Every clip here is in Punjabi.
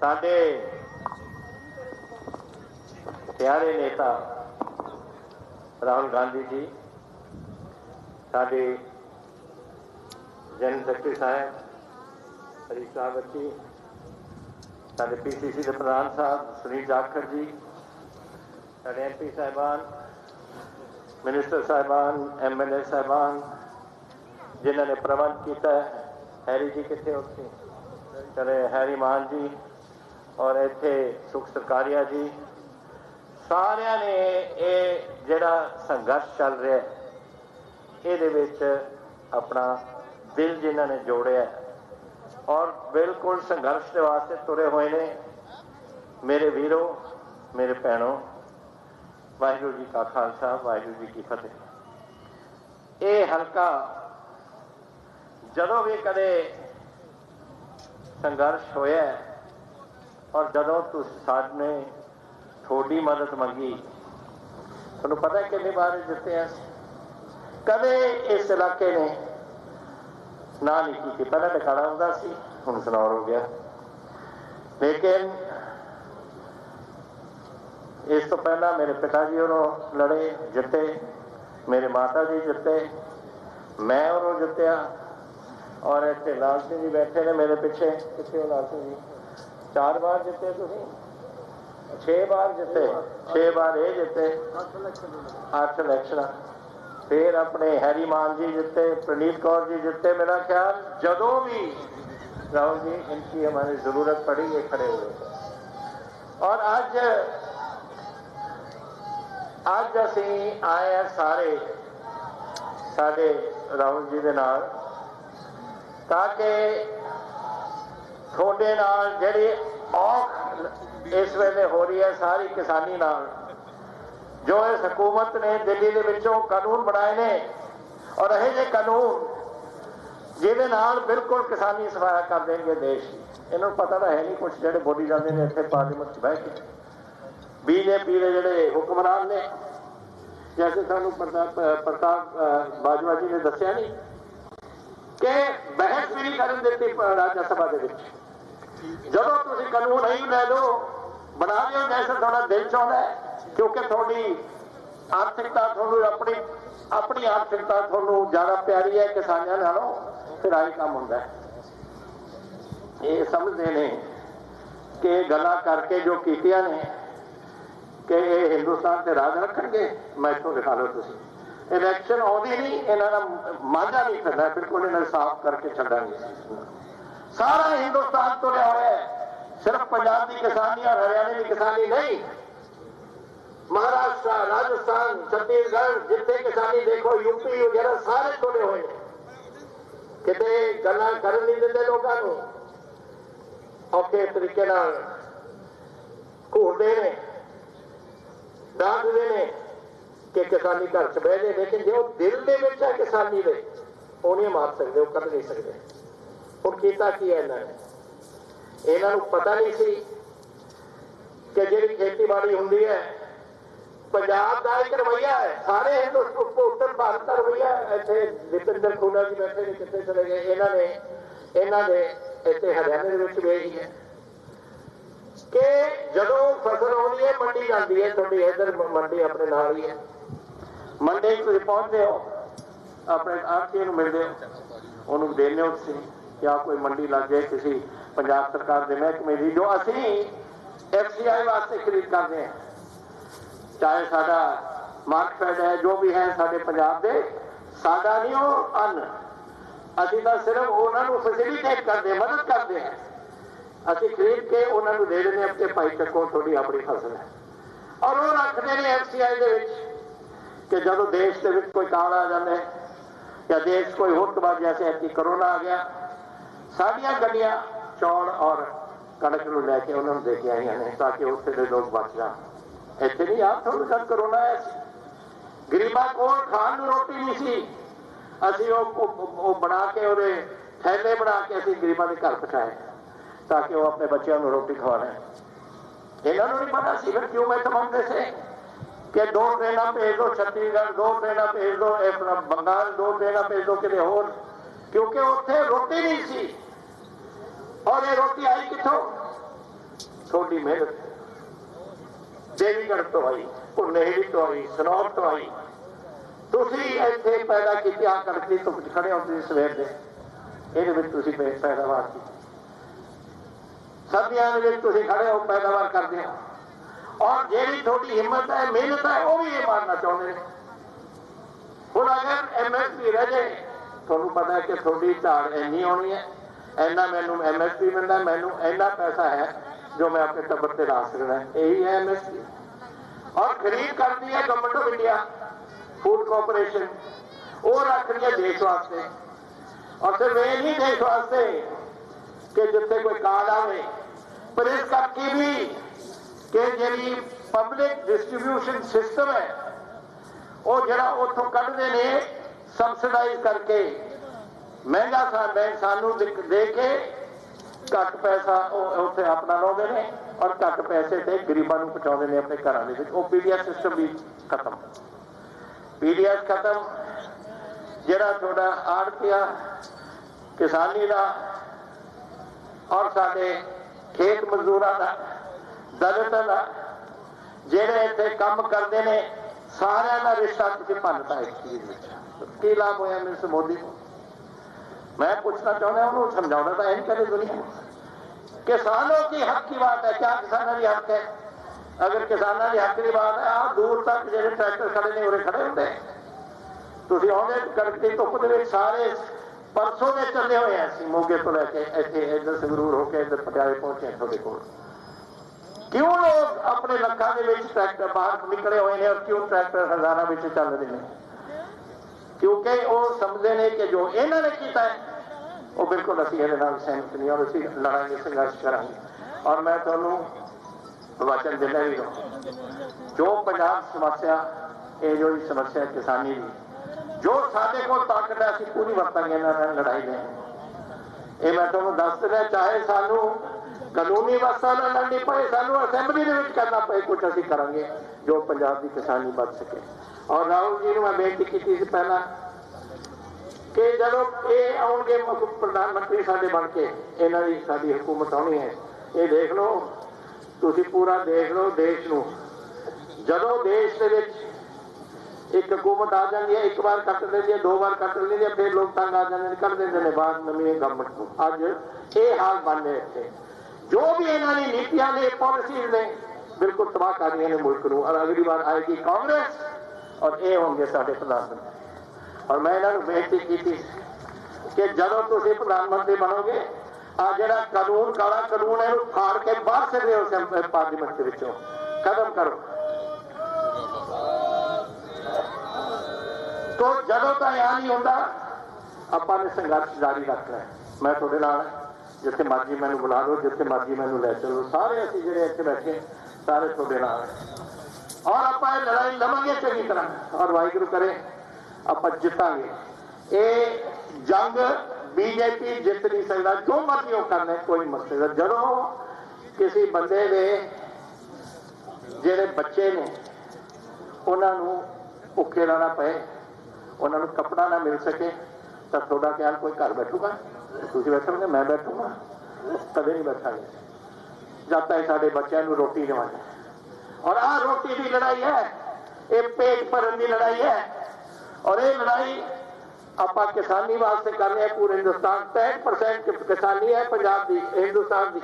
ਸਾਡੇ ਪਿਆਰੇ ਨੇਤਾ ਰਾਹੁਲ ਗਾਂਧੀ ਜੀ, ਸਾਡੇ ਜਨ ਸੈਕਟਰੀ ਸਾਹਿਬ ਹਰੀ ਸਾਹਿਬ ਜੀ, ਸਾਡੇ ਪੀਸੀਸੀ ਦੇ ਪ੍ਰਧਾਨ ਸਾਹਿਬ, ਸੁਨੀਲ ਜਾਖੜ ਜੀ, ਸਾਡੇ ਐਮਪੀ ਸਾਹਿਬਾਨ, ਮਿਨਿਸਟਰ ਸਾਹਿਬਾਨ ਐਮਐਲਏ ਸਾਹਿਬਾਨ, ਜਿਨ੍ਹਾਂ ਨੇ ਪ੍ਰਬੰਧ ਕੀਤਾ ਹੈ। ਹੈਰੀ ਜੀ ਕਿੱਥੇ ਉੱਥੇ? ਚਲੇ, ਹੈਰੀ ਮਾਨ ਜੀ ਔਰ ਇੱਥੇ ਸੁਖ ਸਰਕਾਰੀਆ ਜੀ। ਸਾਰਿਆਂ ਨੇ ਇਹ ਜਿਹੜਾ ਸੰਘਰਸ਼ ਚੱਲ ਰਿਹਾ ਹੈ, ਇਹਦੇ ਵਿੱਚ ਆਪਣਾ ਦਿਲ ਜਿਨ੍ਹਾਂ ਨੇ ਜੋੜਿਆ ਔਰ ਬਿਲਕੁਲ ਸੰਘਰਸ਼ ਦੇ ਵਾਸਤੇ ਤੁਰੇ ਹੋਏ ਨੇ ਮੇਰੇ ਵੀਰੋ, ਮੇਰੇ ਭੈਣੋ, ਵਾਹਿਗੁਰੂ ਜੀ ਕਾ ਖਾਲਸਾ, ਵਾਹਿਗੁਰੂ ਜੀ ਕੀ ਫਤਿਹ। ਇਹ ਹਲਕਾ ਜਦੋਂ ਵੀ ਕਦੇ ਸੰਘਰਸ਼ ਹੋਇਆ ਔਰ ਜਦੋਂ ਤੁਸੀਂ ਸਾਡਨੇ ਥੋੜੀ ਮਦਦ ਮੰਗੀ, ਤੁਹਾਨੂੰ ਪਤਾ ਹੈ ਕਿੰਨੇ ਵਾਰ ਜਿੱਤੇ ਆ? ਕਦੇ ਇਸ ਇਲਾਕੇ ਨੇ ਨਾ ਨਹੀਂ ਕੀਤੀ। ਪਹਿਲਾਂ ਟਿਕਾਣਾ ਹੁੰਦਾ ਸੀ, ਹੁਣ ਸਨੌਰ ਹੋ ਗਿਆ। ਲੇਕਿਨ ਇਸ ਤੋਂ ਪਹਿਲਾਂ ਮੇਰੇ ਪਿਤਾ ਜੀ ਉਹ ਲੜੇ, ਜਿੱਤੇ, ਮੇਰੇ ਮਾਤਾ ਜੀ ਜਿੱਤੇ, ਮੈਂ ਉਹਨੂੰ ਜਿੱਤਿਆ। ਔਰ ਇੱਥੇ ਲਾਲ ਸਿੰਘ ਜੀ ਬੈਠੇ ਨੇ ਮੇਰੇ ਪਿੱਛੇ, ਕਿੱਥੇ ਉਹ ਲਾਲ ਸਿੰਘ ਜੀ? ਚਾਰ ਵਾਰ ਜਿੱਤੇ ਤੁਸੀਂ? 6 ਵਾਰ ਜਿੱਤੇ। 6 ਵਾਰ ਇਹ ਜਿੱਤੇ। 8 ਇਲੈਕਸ਼ਨਾਂ ਫਿਰ ਆਪਣੇ ਹੈਰੀ ਮਾਨ ਜੀ ਜਿੱਤੇ, ਪ੍ਰਨੀਤ ਕੌਰ ਜੀ ਜਿੱਤੇ, ਮੇਰਾ ਖਿਆਲ ਜਦੋਂ ਵੀ ਰਾਹੁਲ जी इनकी हमारी जरूरत पड़ी ये खड़े हुए और आज ਅੱਜ ਅਸੀਂ ਆਏ ਆ ਸਾਰੇ ਸਾਡੇ ਰਾਹੁਲ ਜੀ ਦੇ ਨਾਲ, ਤਾਂ ਕਿ ਤੁਹਾਡੇ ਨਾਲ ਜਿਹੜੀ ਔਖ ਇਸ ਵੇਲੇ ਹੋ ਰਹੀ ਹੈ, ਸਾਰੀ ਕਿਸਾਨੀ ਨਾਲ। ਜੋ ਇਸ ਹਕੂਮਤ ਨੇ ਦਿੱਲੀ ਦੇ ਵਿੱਚੋਂ ਕਾਨੂੰਨ ਬਣਾਏ ਨੇ, ਔਰ ਇਹ ਜੇ ਕਾਨੂੰਨ ਜਿਹਦੇ ਨਾਲ ਬਿਲਕੁਲ ਕਿਸਾਨੀ ਸਫਾਇਆ ਕਰ ਦੇਣਗੇ ਦੇਸ਼। ਇਹਨਾਂ ਨੂੰ ਪਤਾ ਤਾਂ ਹੈ ਨਹੀਂ ਕੁਝ ਜਿਹੜੇ ਬੋਲੀ ਜਾਂਦੇ ਨੇ ਇੱਥੇ ਪਾਰਲੀਮੈਂਟ 'ਚ ਬਹਿ ਕੇ। ਬੀਜੇਪੀ ਦੇ ਜਿਹੜੇ ਹੁਕਮਰਾਨ ਨੇ ਜੈਸੇ ਤੁਹਾਨੂੰ ਪ੍ਰਤਾਪ ਬਾਜਵਾ ਜੀ ਨੇ ਦੱਸਿਆ ਨਹੀਂ, ਕਿ ਬਹਿਸ ਵੀ ਨਹੀਂ ਕਰਨ ਦਿੱਤੀ ਰਾਜ ਸਭਾ ਦੇ ਵਿੱਚ। ਜਦੋਂ ਤੁਸੀਂ ਕਾਨੂੰਨ ਨਹੀਂ ਲੈ ਲਓ ਬਣਾ ਲਿਓ ਜੈਸੇ ਤੁਹਾਡਾ ਦਿਲ ਚਾਹੁੰਦਾ ਕਿਉਂਕਿ ਤੁਹਾਡੀ ਆਰਥਿਕਤਾ ਤੁਹਾਨੂੰ ਆਪਣੀ ਆਪਣੀ ਆਰਥਿਕਤਾ ਤੁਹਾਨੂੰ ਜ਼ਿਆਦਾ ਪਿਆਰੀ ਹੈ, ਕਿਸਾਨਾਂ ਨਾਲੋਂ ਫਿਰ ਆਹੀ ਕੰਮ ਹੁੰਦਾ ਇਹ ਸਮਝਦੇ ਨੇ ਕਿ ਗੱਲਾਂ ਕਰਕੇ ਜੋ ਕੀਤੀਆਂ ਨੇ, ਕਿ ਇਹ ਹਿੰਦੁਸਤਾਨ ਤੇ ਰਾਜ ਰੱਖਣਗੇ, ਮੈਂ ਇੱਥੋਂ ਦਿਖਾ ਲਓ ਤੁਸੀਂ। ਇਲੈਕਸ਼ਨ ਆਉਂਦੀ ਨਹੀਂ, ਇਹਨਾਂ ਦਾ ਮਾਝਾ ਨਹੀਂ ਕਰਨਾ ਬਿਲਕੁਲ ਇਹਨਾਂ ਨੂੰ ਸਾਫ਼ ਕਰਕੇ ਛੱਡਾਂਗੇ। ਸਾਰਾ ਹਿੰਦੁਸਤਾਨ ਤੁਰਿਆ ਹੋਇਆ ਹੈ। ਸਿਰਫ ਪੰਜਾਬ ਦੀ ਕਿਸਾਨੀ ਔਰ ਹਰਿਆਣੇ ਦੀ ਕਿਸਾਨੀ ਨਹੀਂ, ਮਹਾਰਾਸ਼ਟਰ, ਰਾਜਸਥਾਨ, ਛੱਤੀਸਗੜ੍ਹ, ਜਿੱਥੇ ਕਿਸਾਨੀ ਦੇਖੋ ਯੂਪੀ ਵਗੈਰਾ ਸਾਰੇ ਤੁਰੇ ਹੋਏ ਕਿਤੇ ਗੱਲਾਂ ਕਰਨ ਨਹੀਂ ਦਿੰਦੇ ਲੋਕਾਂ ਨੂੰ। ਔਖੇ ਤਰੀਕੇ ਨਾਲ ਘੂਰਦੇ ਨੇ, ਡਾਂਟਦੇ ਨੇ ਕਿ ਕਿਸਾਨੀ ਘਰ ਚ ਬਹਿ ਜੇ ਲੇਕਿਨ ਜੋ ਦਿਲ ਦੇ ਵਿੱਚ ਹੈ ਕਿਸਾਨੀ ਦੇ, ਉਹ ਨਹੀਂ ਮਾਰ ਸਕਦੇ, ਉਹ ਕਰ ਨਹੀਂ ਸਕਦੇ। ਹੁਣ ਕੀਤਾ ਕੀ ਹੈ ਇਹਨਾਂ ਨੇ? ਇਹਨਾਂ ਨੂੰ ਪਤਾ ਨਹੀਂ ਸੀ ਕਿ ਜਿਹੜੀ ਖੇਤੀਬਾੜੀ ਹੁੰਦੀ ਹੈ, ਪੰਜਾਬ ਦਾ ਇੱਕ ਰਵਈਆ ਹੈ, ਸਾਰੇ ਉੱਤਰ ਭਾਰਤ ਦਾ ਰਵਈਆ ਇੱਥੇ ਵਿਪਿੰਦਰ ਖੂਨਾ ਜੀ ਬੈਠੇ ਨੇ, ਕਿੱਥੇ ਚਲੇ ਗਏ? ਇਹਨਾਂ ਨੇ ਇਹਨਾਂ ਨੇ ਇੱਥੇ ਹਰਿਆਣੇ ਦੇ ਵਿੱਚ ਵੀ ਹੈ ਕਿ ਜਦੋਂ ਫਸਲ ਆਉਂਦੀ ਹੈ, ਮੰਡੀ ਜਾਂਦੀ ਹੈ, ਤੁਹਾਡੀ ਇਧਰ ਮੰਡੀ ਆਪਣੇ ਨਾਲ ਹੀ ਹੈ। ਮੰਡੀ 'ਚ ਤੁਸੀਂ ਪਹੁੰਚਦੇ ਹੋ, ਆਪਣੇ ਆਰਤੀ ਨੂੰ ਮਿਲਦੇ ਹੋ, ਉਹਨੂੰ ਦੇਣੇ ਹੋ ਤੁਸੀਂ। ਜਾਂ ਕੋਈ ਮੰਡੀ ਲੱਗ ਕਿਸੇ ਪੰਜਾਬ ਸਰਕਾਰ ਦੇ ਮਹਿਕਮੇ ਦੀ, ਜੋ ਅਸੀਂ ਐਫਸੀਆਈ ਵਾਸਤੇ ਖਰੀਦ ਕਰਦੇ ਹਾਂ। ਚਾਹੇ ਸਾਡਾ ਮਾਰਕਫੈਡ ਹੈ, ਜੋ ਵੀ ਹੈ ਸਾਡੇ ਪੰਜਾਬ ਦੇ, ਸਾਡਾ ਨਹੀਂ, ਉਹ ਅੰਨ। ਅਸੀਂ ਤਾਂ ਸਿਰਫ ਉਹਨਾਂ ਨੂੰ ਫੈਸਿਲਿਟੇਟ ਕਰਦੇ, ਮਦਦ ਕਰਦੇ ਹਾਂ। ਅਸੀਂ ਖਰੀਦ ਕੇ ਉਹਨਾਂ ਨੂੰ ਦੇ ਦਿੰਦੇ ਹਾਂ ਭਾਈ ਚੱਕੋ, ਤੁਹਾਡੀ ਆਪਣੀ ਫਸਲ ਹੈ। ਔਰ ਉਹ ਰੱਖਦੇ ਨੇ ਐਫਸੀਆਈ ਦੇ ਵਿੱਚ ਕਿ ਜਦੋਂ ਦੇਸ਼ ਦੇ ਵਿੱਚ ਕੋਈ ਕਾਲ ਆ ਜਾਂਦਾ ਹੈ ਜਾਂ ਦੇਸ਼ ਕੋਈ ਹੋਰ ਤਬਾਹ ਜੈਸੇ ਐਤੀ ਕਰੋਨਾ ਆ ਗਿਆ ਸਾਰੀਆਂ ਗੱਡੀਆਂ, ਚੌਲ ਔਰ ਕਣਕ ਨੂੰ ਲੈ ਕੇ ਉਹਨਾਂ ਨੂੰ ਦੇ ਕੇ ਆਈਆਂ ਨੇ ਤਾਂ ਕਿ ਉੱਥੇ ਦੇ ਲੋਕ ਬਚ ਜਾਣ। ਇੱਥੇ ਨਹੀਂ ਆਪ ਤੁਹਾਨੂੰ ਜਦ ਕਰੋਨਾ ਆਇਆ ਗਰੀਬਾਂ ਕੋਲ ਖਾਣ ਨੂੰ ਰੋਟੀ ਨਹੀਂ ਸੀ। ਅਸੀਂ ਉਹ ਉਹ- ਬਣਾ ਕੇ ਉਹਦੇ ਥੈਲੇ ਬਣਾ ਕੇ ਅਸੀਂ ਗਰੀਬਾਂ ਦੇ ਘਰ ਪਹੁੰਚਾਏ ਤਾਂ ਕਿ ਉਹ ਆਪਣੇ ਬੱਚਿਆਂ ਨੂੰ ਰੋਟੀ ਖਵਾਣ ਇਹਨਾਂ ਨੂੰ ਨਹੀਂ ਪਤਾ ਸੀ ਫਿਰ ਕਿਉਂ ਮੈਂ ਤਮਾਮਦੇ ਸੇ। ਕਿ ਦੋ ਟ੍ਰੇਨਾਂ ਭੇਜ ਦੋ, ਛੱਤੀਸਗੜ੍ਹ ਦੋ ਟ੍ਰੇਨਾਂ ਭੇਜ ਦੋ, ਇਹ ਬੰਗਾਲ ਦੋ ਟ੍ਰੇਨਾਂ ਭੇਜ ਦੋ, ਕਿਤੇ ਹੋਰ। ਕਿਉਂਕਿ ਉੱਥੇ ਰੋਟੀ ਨਹੀਂ ਸੀ। ਔਰ ਇਹ ਰੋਟੀ ਆਈ ਕਿੱਥੋਂ? ਤੁਹਾਡੀ ਮਿਹਨਤ ਦੇਵੀਗੜ੍ਹ ਤੋਂ ਆਈ ਭੁਨੇਰੀ ਤੋਂ ਆਈ, ਸਨੌਰ ਤੋਂ ਆਈ। ਤੁਸੀਂ ਇੱਥੇ ਪੈਦਾ ਕੀਤੀ ਆ ਕਰਕੇ ਧੁੱਪ ਖੜੇ ਹੋ ਤੁਸੀਂ ਸਵੇਰ ਦੇ। ਇਹਦੇ ਵਿੱਚ ਤੁਸੀਂ ਪੈਦਾਵਾਰ ਕੀਤੀ। ਸਰਦੀਆਂ ਦੇ ਵਿੱਚ ਤੁਸੀਂ ਖੜੇ ਹੋ, ਪੈਦਾਵਾਰ ਕਰਦੇ ਹੋ। ਔਰ ਜਿਹੜੀ ਤੁਹਾਡੀ ਹਿੰਮਤ ਹੈ, ਮਿਹਨਤ ਹੈ, ਉਹ ਵੀ ਇਹ ਮਾਰਨਾ ਚਾਹੁੰਦੇ ਨੇ। ਹੁਣ ਅਗਰ ਐਮਐਸਪੀ ਰਹਿ ਜਾਏ, ਤੁਹਾਨੂੰ ਪਤਾ ਹੈ ਕਿ ਤੁਹਾਡੀ ਝਾੜ ਇੰਨੀ ਆਉਣੀ ਹੈ। ਇੰਨਾ ਮੈਨੂੰ ਐਮਐਸਪੀ ਮਿਲਦਾ, ਮੈਨੂੰ ਇੰਨਾ ਪੈਸਾ ਹੈ ਜੋ ਮੈਂ ਆਪਣੇ ਟੱਬਰ ਤੇ ਲਾ ਸਕਦਾ। ਇਹੀ ਹੈ ਐਮਐਸਪੀ ਔਰ ਖਰੀਦ ਕਰਦੀ ਹੈ government of India food corporation ਉਹ ਰੱਖ ਹੈ ਦੇਸ਼ ਵਾਸਤੇ। ਔਰ ਸਿਰਫ ਇਹ ਨਹੀਂ ਦੇਸ਼ ਵਾਸਤੇ ਕਿ ਜਿੱਥੇ ਕੋਈ ਕਾਲ ਆਵੇ, ਪਰ ਇਸ ਕਰਕੇ ਵੀ ਕਿ ਜਿਹੜੀ ਪਬਲਿਕ ਡਿਸਟ੍ਰੀਬਿਊਸ਼ਨ ਸਿਸਟਮ ਹੈ, ਉਹ ਜਿਹੜਾ ਉੱਥੋਂ ਕੱਢਦੇ ਨੇ ਸਬਸਿਡਾਈਜ਼ ਕਰਕੇ ਮਹਿੰਗਾ ਸਾਡਾ ਸਾਨੂੰ ਦੇ ਕੇ ਘੱਟ ਪੈਸਾ ਉੱਥੇ ਆਪਣਾ ਲਾਉਂਦੇ ਨੇ ਔਰ ਘੱਟ ਪੈਸੇ ਤੇ ਗਰੀਬਾਂ ਨੂੰ ਪਹੁੰਚਾਉਂਦੇ ਨੇ ਆਪਣੇ ਘਰਾਂ ਦੇ ਵਿੱਚ। ਉਹ ਪੀਡੀਐਸ ਸਿਸਟਮ ਵੀ ਖਤਮ। ਪੀਡੀਐਸ ਖਤਮ। ਜਿਹੜਾ ਤੁਹਾਡਾ ਆੜਤੀਆ ਕਿਸਾਨੀ ਦਾ ਔਰ ਸਾਡੇ ਖੇਤ ਮਜ਼ਦੂਰਾਂ ਦਾ, ਦਲਿਤਾਂ ਦਾ, ਜਿਹੜੇ ਇੱਥੇ ਕੰਮ ਕਰਦੇ ਨੇ, ਸਾਰਿਆਂ ਦਾ ਰਿਸ਼ਤਾ ਤੁਸੀਂ ਭੰਨਤਾ ਇਸ ਚੀਜ਼ ਵਿੱਚ। ਕੀ ਲਾਭ ਹੋਇਆ ਮਿਸ ਮੋਦੀ ਨੂੰ? मैं पूछना चाहता हूँ उन्होंने समझाना था यही करे दुनिया किसानों की हक की बात है क्या किसानों की हक है अगर किसानों की हक की बात है आप दूर तक ਜਿਹੜੇ ਟਰੈਕਟਰ ਖੜੇ ਨੇ ਉਰੇ ਖੜੇ ਹੁੰਦੇ ਤੁਸੀਂ ਆਉਂਦੇ ਕਣਕ ਦੀ ਧੁੱਪ ਦੇ ਵਿੱਚ ਸਾਰੇ ਪਰਸੋਂ ਦੇ ਚੱਲੇ ਹੋਏ ਆ ਅਸੀਂ ਮੋਗੇ ਤੋਂ ਲੈ ਕੇ ਇੱਥੇ ਇੱਧਰ ਸੰਗਰੂਰ ਹੋ ਕੇ ਇੱਧਰ ਪਟਿਆਲੇ ਪਹੁੰਚੇ ਹਾਂ ਤੁਹਾਡੇ ਕੋਲ ਕਿਉਂ ਲੋਕ ਆਪਣੇ ਲੱਖਾਂ ਦੇ ਵਿੱਚ ਟਰੈਕਟਰ ਬਾਹਰ ਨਿਕਲੇ ਹੋਏ ਨੇ ਔਰ ਕਿਉਂ ਟਰੈਕਟਰ ਹਜ਼ਾਰਾਂ ਵਿੱਚ ਚੱਲ ਰਹੇ ਨੇ ਕਿਉਂਕਿ ਉਹ ਸਮਝਦੇ ਨੇ ਕਿ ਜੋ ਇਹਨਾਂ ਨੇ ਕੀਤਾ ਹੈ ਉਹ ਬਿਲਕੁਲ ਅਸੀਂ ਇਹਦੇ ਨਾਲ ਸਹਿਮਤ ਨਹੀਂ ਔਰ ਅਸੀਂ ਲੜਾਂਗੇ ਸੰਘਰਸ਼ ਕਰਾਂਗੇ। ਔਰ ਮੈਂ ਤੁਹਾਨੂੰ ਵਚਨ ਦਿੰਦਾ ਵੀ ਜੋ ਪੰਜਾਬ ਸਮੱਸਿਆ, ਇਹ ਜੋ ਸਮੱਸਿਆ ਕਿਸਾਨੀ ਦੀ, ਜੋ ਸਾਡੇ ਕੋਲ ਤਾਕਤ ਹੈ, ਅਸੀਂ ਪੂਰੀ ਵਰਤਾਂਗੇ ਇਹਨਾਂ ਨਾਲ ਲੜਾਈ ਦੇ। ਇਹ ਮੈਂ ਤੁਹਾਨੂੰ ਦੱਸ ਦਿੰਦਾ ਚਾਹੇ ਸਾਨੂੰ ਕਾਨੂੰਨੀ ਵਸਤਾ ਨਾਲ ਲੜਨੀ ਪਏ, ਸਾਨੂੰ ਅਸੈਂਬਲੀ ਦੇ ਵਿੱਚ ਕਰਨਾ ਪਏ ਕੁਝ ਅਸੀਂ ਕਰਾਂਗੇ, ਜੋ ਪੰਜਾਬ ਦੀ ਕਿਸਾਨੀ ਬਚ ਸਕੇ। ਔਰ ਰਾਹੁਲ ਜੀ ਨੂੰ ਮੈਂ ਬੇਨਤੀ ਕੀਤੀ ਸੀ ਪਹਿਲਾਂ ਕਿ ਜਦੋਂ ਇਹ ਆਉਣਗੇ ਪ੍ਰਧਾਨ ਮੰਤਰੀ ਸਾਡੇ ਬਣ ਕੇ, ਇਹਨਾਂ ਦੀ ਸਾਡੀ ਹਕੂਮਤ ਆਉਣੀ ਹੈ। ਇਹ ਦੇਖ ਲਓ, ਤੁਸੀਂ ਪੂਰਾ ਦੇਖ ਲਓ ਦੇਸ਼ ਨੂੰ। ਜਦੋਂ ਦੇਸ਼ ਦੇ ਵਿੱਚ ਇੱਕ ਹਕੂਮਤ ਆ ਜਾਂਦੀ ਹੈ, ਇੱਕ ਵਾਰ ਕੱਟ ਲੈਂਦੀ ਹੈ, ਦੋ ਵਾਰ ਕੱਟ ਲੈਂਦੀ ਹੈ, ਫਿਰ ਲੋਕ ਤੰਗ ਆ ਜਾਂਦੇ ਨੇ ਕਰ ਦਿੰਦੇ ਨੇ, ਬਾਅਦ ਨਵੀਂ ਗਵਰਨਮੈਂਟ ਨੂੰ। ਅੱਜ ਇਹ ਹਾਲ ਬਣ ਰਿਹਾ ਇੱਥੇ। ਜੋ ਵੀ ਇਹਨਾਂ ਦੀ ਨੀਤੀਆਂ ਨੇ ਪਾਲਿਸੀਜ਼ ਨੇ, ਬਿਲਕੁਲ ਤਬਾਹ ਕਰ ਰਹੀਆਂ ਨੇ ਮੁਲਕ ਨੂੰ। ਔਰ ਅਗਲੀ ਵਾਰ ਆਏਗੀ ਕਾਂਗਰਸ ਔਰ ਇਹ ਹੋਣਗੇ ਸਾਡੇ ਪ੍ਰਧਾਨ ਮੰਤਰੀ। ਔਰ ਮੈਂ ਇਹਨਾਂ ਨੂੰ ਬੇਨਤੀ ਕੀਤੀ ਕਿ ਜਦੋਂ ਤੁਸੀਂ ਪ੍ਰਧਾਨ ਮੰਤਰੀ ਬਣੋਗੇ, ਆ ਜਿਹੜਾ ਕਾਨੂੰਨ, ਕਾਲਾ ਕਾਨੂੰਨ ਹੈ, ਇਹਨੂੰ ਫਾੜ ਕੇ ਬਾਹਰ ਸਕਦੇ ਹੋ ਪਾਰਲੀਮੈਂਟ ਦੇ ਵਿੱਚੋਂ। ਖਤਮ ਕਰੋ। ਤੋ ਜਦੋਂ ਤਾਂ ਇਹ ਨਹੀਂ ਹੁੰਦਾ, ਆਪਾਂ ਨੇ ਸੰਘਰਸ਼ ਜਾਰੀ ਰੱਖਣਾ ਮੈਂ ਤੁਹਾਡੇ ਨਾਲ ਜਿੱਥੇ ਮਰਜ਼ੀ ਮੈਨੂੰ ਬੁਲਾ ਲਓ, ਜਿੱਥੇ ਮਰਜ਼ੀ ਮੈਨੂੰ ਲੈ ਚਲੋ। ਸਾਰੇ ਅਸੀਂ ਜਿਹੜੇ ਇੱਥੇ ਬੈਠੇ ਸਾਰੇ ਤੁਹਾਡੇ ਨਾਲ ਔਰ ਆਪਾਂ ਇਹ ਲੜਾਈ ਲਵਾਂਗੇ ਚੰਗੀ ਤਰ੍ਹਾਂ। ਔਰ ਵਾਹਿਗੁਰੂ ਕਰੇ। ਆਪਾਂ ਜਿੱਤਾਂਗੇ। ਇਹ ਜੰਗ ਬੀਜੇਪੀ ਜਿੱਤ ਨਹੀਂ ਸਕਦਾ, ਜੋ ਮਰਜ਼ੀ ਉਹ ਕਰਨੇ, ਕੋਈ ਮਸਲਾ ਜਦੋਂ ਕਿਸੇ ਬੰਦੇ ਦੇ ਜਿਹੜੇ ਬੱਚੇ ਨੇ, ਉਹਨਾਂ ਨੂੰ ਭੁੱਖੇ ਰਹਿਣਾ ਪਏ, ਉਹਨਾਂ ਨੂੰ ਕੱਪੜਾ ਨਾ ਮਿਲ ਸਕੇ, ਤਾਂ ਤੁਹਾਡਾ ਖਿਆਲ ਕੋਈ ਘਰ ਬੈਠੂਗਾ? ਤੁਸੀਂ ਬੈਠੋਗੇ ਮੈਂ ਬੈਠੂਗਾ? ਕਦੇ ਨਹੀਂ ਬੈਠਾਂਗੇ। ਜਦ ਤੱਕ ਸਾਡੇ ਬੱਚਿਆਂ ਨੂੰ ਰੋਟੀ ਦੇਵਾਂਗੇ। ਔਰ ਆਹ ਰੋਟੀ ਦੀ ਲੜਾਈ ਹੈ, ਇਹ ਪੇਟ ਭਰਨ ਦੀ ਲੜਾਈ ਹੈ। ਔਰ ਇਹ ਲੜਾਈ ਆਪਾਂ ਕਿਸਾਨੀ ਵਾਸਤੇ ਕਰ ਰਹੇ ਹਾਂ, ਪੂਰੇ ਹਿੰਦੁਸਤਾਨ 65% ਕਿਸਾਨੀ ਹੈ ਪੰਜਾਬ ਦੀ ਹਿੰਦੁਸਤਾਨ ਦੀ,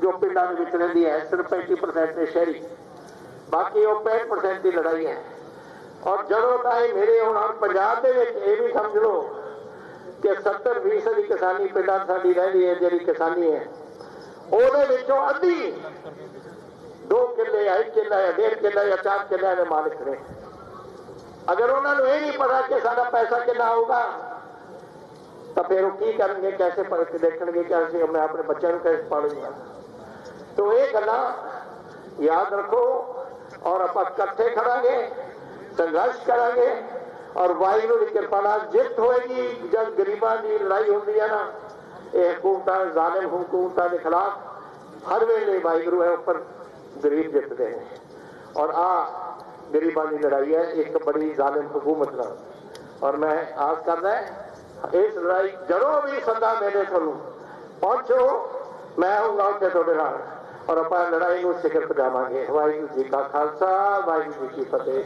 ਜੋ ਪਿੰਡਾਂ ਦੇ ਵਿੱਚ ਰਹਿੰਦੀ ਹੈ, ਸਿਰਫ 35% ਦੇ ਸ਼ਹਿਰੀ। ਬਾਕੀ ਉਹ 65% ਦੀ ਲੜਾਈ ਹੈ। ਔਰ ਜਦੋਂ ਤਾਏ ਮੇਰੇ ਹੁਣ ਪੰਜਾਬ ਦੇ ਵਿੱਚ ਇਹ ਵੀ ਸਮਝ ਲਓ ਕਿ 70 ਫੀਸਦ ਦੀ ਕਿਸਾਨੀ ਪਿੰਡਾਂ 'ਚ ਸਾਡੀ ਰਹਿੰਦੀ ਹੈ, ਜਿਹੜੀ ਕਿਸਾਨੀ ਹੈ। ਉਹਦੇ ਵਿੱਚੋਂ ਅੱਧੀ ਦੋ ਕਿੱਲੇ ਜਾਂ ਕਿੱਲਾ ਜਾਂ ਡੇਢ ਕਿੱਲਾ ਜਾਂ ਚਾਰ ਕਿੱਲੇ ਦੇ ਮਾਲਕ ਨੇ। ਅਗਰ ਉਹਨਾਂ ਨੂੰ ਇਹ ਨਹੀਂ ਪਤਾ ਕਿ ਸਾਡਾ ਪੈਸਾ ਕਿੰਨਾ ਆਊਗਾ ਤਾਂ ਫਿਰ ਉਹ ਕੀ ਕਰਨਗੇ, ਕੈਸੇ ਪਰਖ ਦੇਖਣਗੇ ਕਿ ਅਸੀਂ, ਮੈਂ ਆਪਣੇ ਬੱਚਿਆਂ ਨੂੰ ਕੈਸੇ ਪਾਲੂਗਾ। ਤੋ ਇਹ ਗੱਲਾਂ ਯਾਦ ਰੱਖੋ ਔਰ ਆਪਾਂ ਇਕੱਠੇ ਖੜਾਂਗੇ, ਸੰਘਰਸ਼ ਕਰਾਂਗੇ ਔਰ ਵਾਹਿਗੁਰੂ ਦੀ ਕਿਰਪਾ ਨਾਲ ਜਿੱਤ ਹੋਏਗੀ, ਜਦ ਗਰੀਬਾਂ ਦੀ ਲੜਾਈ ਹੁੰਦੀ ਹੈ ਨਾ, ਇਹ ਹਕੂਮਤਾਂ ਜ਼ਾਲਿਮ ਹਕੂਮਤਾਂ ਦੇ ਖਿਲਾਫ ਹਰ ਵੇਲੇ ਵਾਹਿਗੁਰੂ ਹੈ ਉੱਪਰ ਗਰੀਬ ਜਿੱਤਦੇ ਨੇ। ਔਰ ਆ ਗਰੀਬਾਂ ਦੀ ਲੜਾਈ ਹੈ, ਇੱਕ ਬੜੀ ਜ਼ਾਲਿਮ ਹਕੂਮਤ ਨਾਲ। ਔਰ ਮੈਂ ਆਸ ਕਰਦਾ ਇਸ ਲੜਾਈ ਜਦੋਂ ਵੀ ਸੱਦਾ ਮਿਲੇ ਤੁਹਾਨੂੰ, ਪਹੁੰਚੋ, ਮੈਂ ਆਉਂਗਾ ਤੇ ਤੁਹਾਡੇ ਨਾਲ। ਔਰ ਆਪਾਂ ਲੜਾਈ ਨੂੰ ਸਿਖਰ ਪਜਾਵਾਂਗੇ। ਵਾਹਿਗੁਰੂ ਜੀ ਕਾ ਖਾਲਸਾ, ਵਾਹਿਗੁਰੂ ਜੀ ਕੀ ਫਤਿਹ।